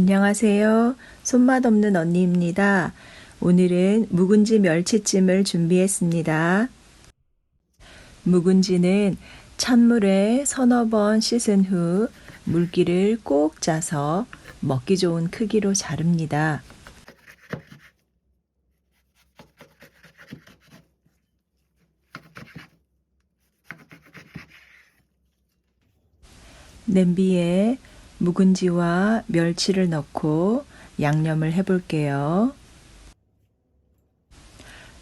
안녕하세요. 손맛 없는 언니입니다. 오늘은 묵은지 멸치찜을 준비했습니다. 묵은지는 찬물에 서너 번 씻은 후 물기를 꼭 짜서 먹기 좋은 크기로 자릅니다. 냄비에 묵은지와 멸치를 넣고 양념을 해볼게요.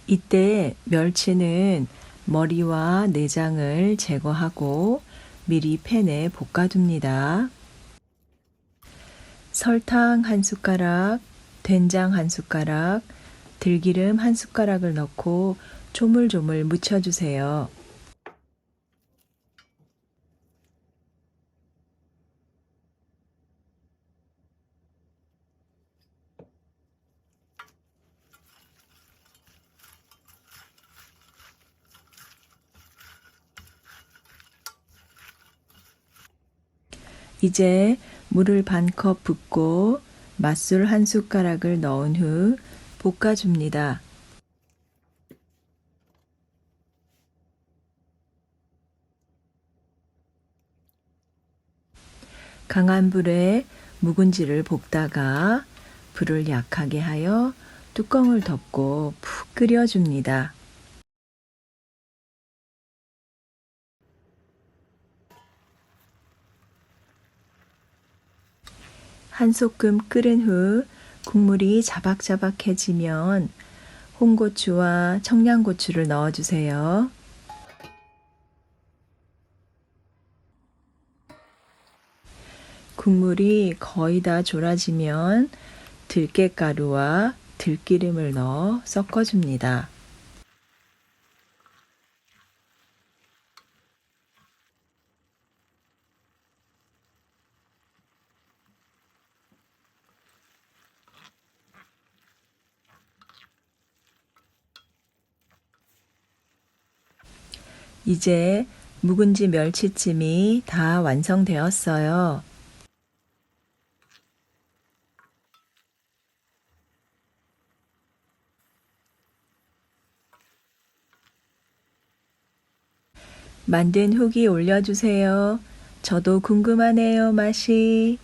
이때 멸치는 머리와 내장을 제거하고 미리 팬에 볶아둡니다. 설탕 한 숟가락, 된장 한 숟가락, 들기름 한 숟가락을 넣고 조물조물 묻혀주세요. 이제 물을 반 컵 붓고 맛술 한 숟가락을 넣은 후 볶아줍니다. 강한 불에 묵은지를 볶다가 불을 약하게 하여 뚜껑을 덮고 푹 끓여줍니다. 한 소끔 끓은 후 국물이 자박자박해지면 홍고추와 청양고추를 넣어주세요. 국물이 거의 다 졸아지면 들깨가루와 들기름을 넣어 섞어줍니다. 이제 묵은지 멸치찜이 다 완성되었어요. 만든 후기 올려주세요. 저도 궁금하네요, 맛이.